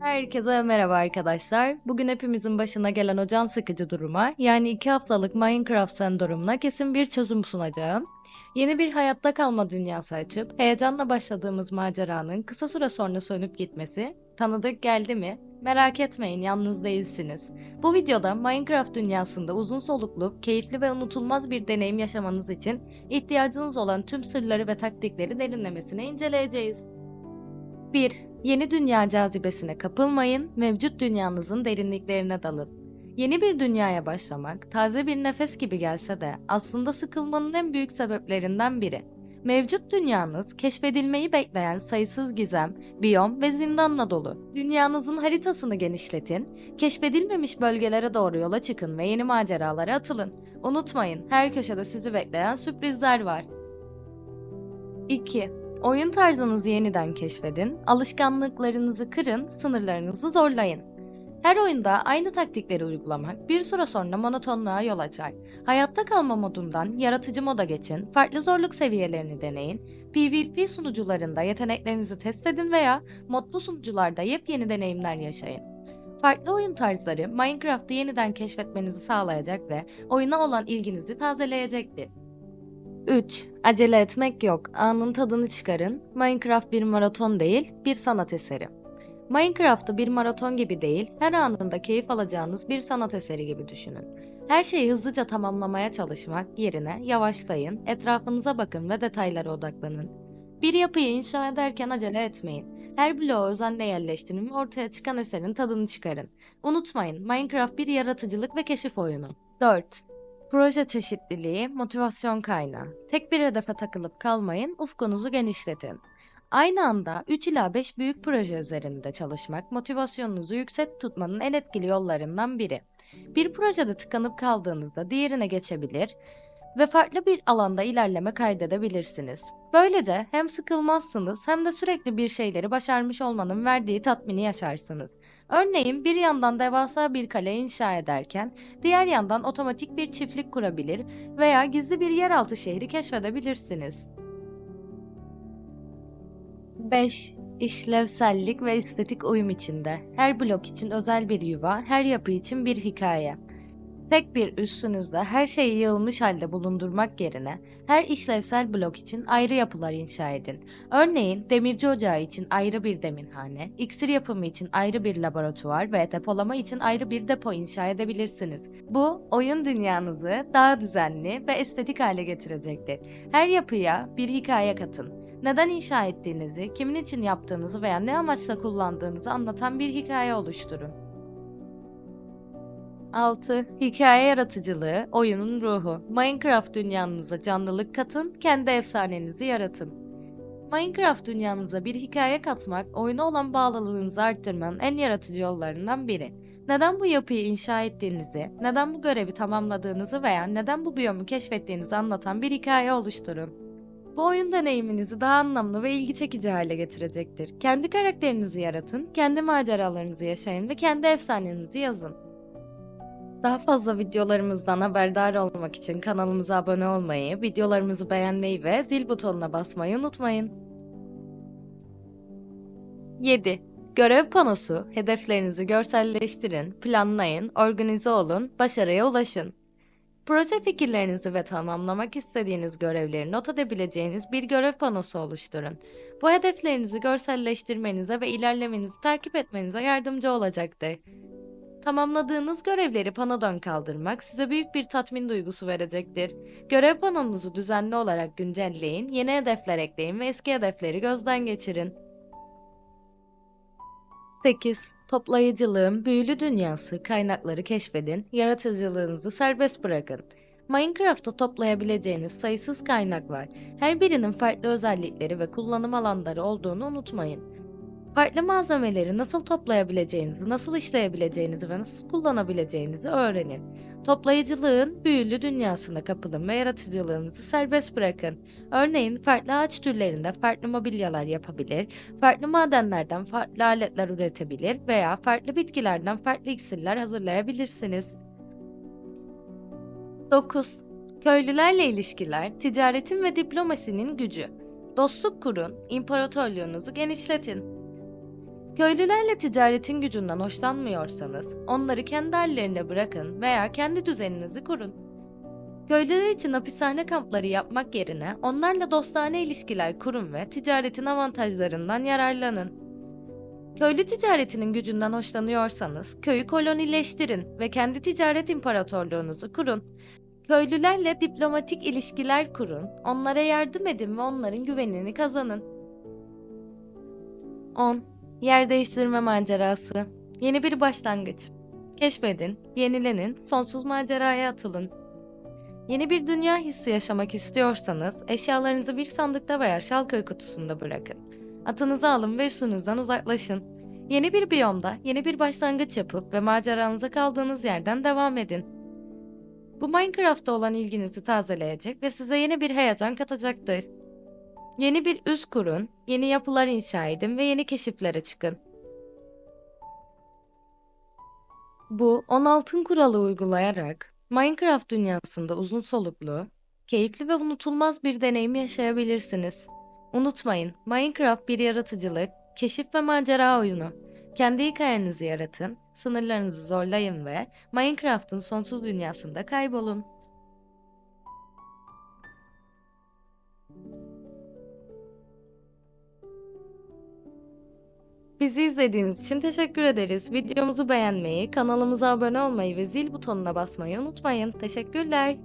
Herkese merhaba arkadaşlar. Bugün hepimizin başına gelen o can sıkıcı duruma, yani 2 haftalık Minecraft sendromuna kesin bir çözüm sunacağım. Yeni bir hayatta kalma dünyası açıp heyecanla başladığımız maceranın kısa süre sonra sönüp gitmesi tanıdık geldi mi? Merak etmeyin yalnız değilsiniz. Bu videoda Minecraft dünyasında uzun soluklu, keyifli ve unutulmaz bir deneyim yaşamanız için ihtiyacınız olan tüm sırları ve taktikleri derinlemesine inceleyeceğiz. 1. Yeni dünya cazibesine kapılmayın, mevcut dünyanızın derinliklerine dalın. Yeni bir dünyaya başlamak, taze bir nefes gibi gelse de aslında sıkılmanın en büyük sebeplerinden biri. Mevcut dünyanız keşfedilmeyi bekleyen sayısız gizem, biyom ve zindanla dolu. Dünyanızın haritasını genişletin, keşfedilmemiş bölgelere doğru yola çıkın ve yeni maceralara atılın. Unutmayın, her köşede sizi bekleyen sürprizler var. 2. Oyun tarzınızı yeniden keşfedin, alışkanlıklarınızı kırın, sınırlarınızı zorlayın. Her oyunda aynı taktikleri uygulamak bir süre sonra monotonluğa yol açar. Hayatta kalma modundan yaratıcı moda geçin, farklı zorluk seviyelerini deneyin, PvP sunucularında yeteneklerinizi test edin veya modlu sunucularda yepyeni deneyimler yaşayın. Farklı oyun tarzları Minecraft'ı yeniden keşfetmenizi sağlayacak ve oyuna olan ilginizi tazeleyecektir. 3. Acele etmek yok. Anın tadını çıkarın. Minecraft bir maraton değil, bir sanat eseri. Minecraft'ı bir maraton gibi değil, her anında keyif alacağınız bir sanat eseri gibi düşünün. Her şeyi hızlıca tamamlamaya çalışmak yerine yavaşlayın, etrafınıza bakın ve detaylara odaklanın. Bir yapıyı inşa ederken acele etmeyin. Her bloğu özenle yerleştirin ve ortaya çıkan eserin tadını çıkarın. Unutmayın, Minecraft bir yaratıcılık ve keşif oyunu. 4. Proje çeşitliliği, motivasyon kaynağı. Tek bir hedefe takılıp kalmayın, ufkunuzu genişletin. Aynı anda 3 ila 5 büyük proje üzerinde çalışmak motivasyonunuzu yüksek tutmanın en etkili yollarından biri. Bir projede tıkanıp kaldığınızda diğerine geçebilir ve farklı bir alanda ilerleme kaydedebilirsiniz. Böylece hem sıkılmazsınız hem de sürekli bir şeyleri başarmış olmanın verdiği tatmini yaşarsınız. Örneğin bir yandan devasa bir kale inşa ederken diğer yandan otomatik bir çiftlik kurabilir veya gizli bir yeraltı şehri keşfedebilirsiniz. 5. İşlevsellik ve estetik uyum içinde. Her blok için özel bir yuva, her yapı için bir hikaye. Tek bir üstünüzde her şeyi yığılmış halde bulundurmak yerine her işlevsel blok için ayrı yapılar inşa edin. Örneğin demirci ocağı için ayrı bir demirhane, iksir yapımı için ayrı bir laboratuvar ve depolama için ayrı bir depo inşa edebilirsiniz. Bu oyun dünyanızı daha düzenli ve estetik hale getirecektir. Her yapıya bir hikaye katın. Neden inşa ettiğinizi, kimin için yaptığınızı veya ne amaçla kullandığınızı anlatan bir hikaye oluşturun. 6. Hikaye yaratıcılığı, oyunun ruhu. Minecraft dünyanıza canlılık katın, kendi efsanenizi yaratın. Minecraft dünyanıza bir hikaye katmak, oyuna olan bağlılığınızı arttırmanın en yaratıcı yollarından biri. Neden bu yapıyı inşa ettiğinizi, neden bu görevi tamamladığınızı veya neden bu biyomu keşfettiğinizi anlatan bir hikaye oluşturun. Bu oyun deneyiminizi daha anlamlı ve ilgi çekici hale getirecektir. Kendi karakterinizi yaratın, kendi maceralarınızı yaşayın ve kendi efsanenizi yazın. Daha fazla videolarımızdan haberdar olmak için kanalımıza abone olmayı, videolarımızı beğenmeyi ve zil butonuna basmayı unutmayın. 7. Görev panosu, hedeflerinizi görselleştirin, planlayın, organize olun, başarıya ulaşın. Proje fikirlerinizi ve tamamlamak istediğiniz görevleri not edebileceğiniz bir görev panosu oluşturun. Bu hedeflerinizi görselleştirmenize ve ilerlemenizi takip etmenize yardımcı olacaktır. Tamamladığınız görevleri panodan kaldırmak size büyük bir tatmin duygusu verecektir. Görev panonuzu düzenli olarak güncelleyin, yeni hedefler ekleyin ve eski hedefleri gözden geçirin. 8. Toplayıcılığın büyülü dünyası, kaynakları keşfedin, yaratıcılığınızı serbest bırakın. Minecraft'ta toplayabileceğiniz sayısız kaynak var. Her birinin farklı özellikleri ve kullanım alanları olduğunu unutmayın. Farklı malzemeleri nasıl toplayabileceğinizi, nasıl işleyebileceğinizi ve nasıl kullanabileceğinizi öğrenin. Toplayıcılığın büyülü dünyasına kapılın ve yaratıcılığınızı serbest bırakın. Örneğin farklı ağaç türlerinde farklı mobilyalar yapabilir, farklı madenlerden farklı aletler üretebilir veya farklı bitkilerden farklı iksirler hazırlayabilirsiniz. 9. Köylülerle ilişkiler, ticaretin ve diplomasinin gücü. Dostluk kurun, imparatorluğunuzu genişletin. Köylülerle ticaretin gücünden hoşlanmıyorsanız, onları kendi hallerine bırakın veya kendi düzeninizi kurun. Köylüler için hapishane kampları yapmak yerine onlarla dostane ilişkiler kurun ve ticaretin avantajlarından yararlanın. Köylü ticaretinin gücünden hoşlanıyorsanız köyü kolonileştirin ve kendi ticaret imparatorluğunuzu kurun. Köylülerle diplomatik ilişkiler kurun, onlara yardım edin ve onların güvenini kazanın. 10. Yer değiştirme macerası. Yeni bir başlangıç. Keşfedin, yenilenin, sonsuz maceraya atılın. Yeni bir dünya hissi yaşamak istiyorsanız eşyalarınızı bir sandıkta veya şalkır kutusunda bırakın. Atınızı alın ve üstünüzden uzaklaşın. Yeni bir biyomda yeni bir başlangıç yapıp ve maceranıza kaldığınız yerden devam edin. Bu Minecraft'ta olan ilginizi tazeleyecek ve size yeni bir heyecan katacaktır. Yeni bir üs kurun, yeni yapılar inşa edin ve yeni keşiflere çıkın. Bu 10 altın kuralı uygulayarak Minecraft dünyasında uzun soluklu, keyifli ve unutulmaz bir deneyim yaşayabilirsiniz. Unutmayın, Minecraft bir yaratıcılık, keşif ve macera oyunu. Kendi hikayenizi yaratın, sınırlarınızı zorlayın ve Minecraft'ın sonsuz dünyasında kaybolun. Bizi izlediğiniz için teşekkür ederiz. Videomuzu beğenmeyi, kanalımıza abone olmayı ve zil butonuna basmayı unutmayın. Teşekkürler.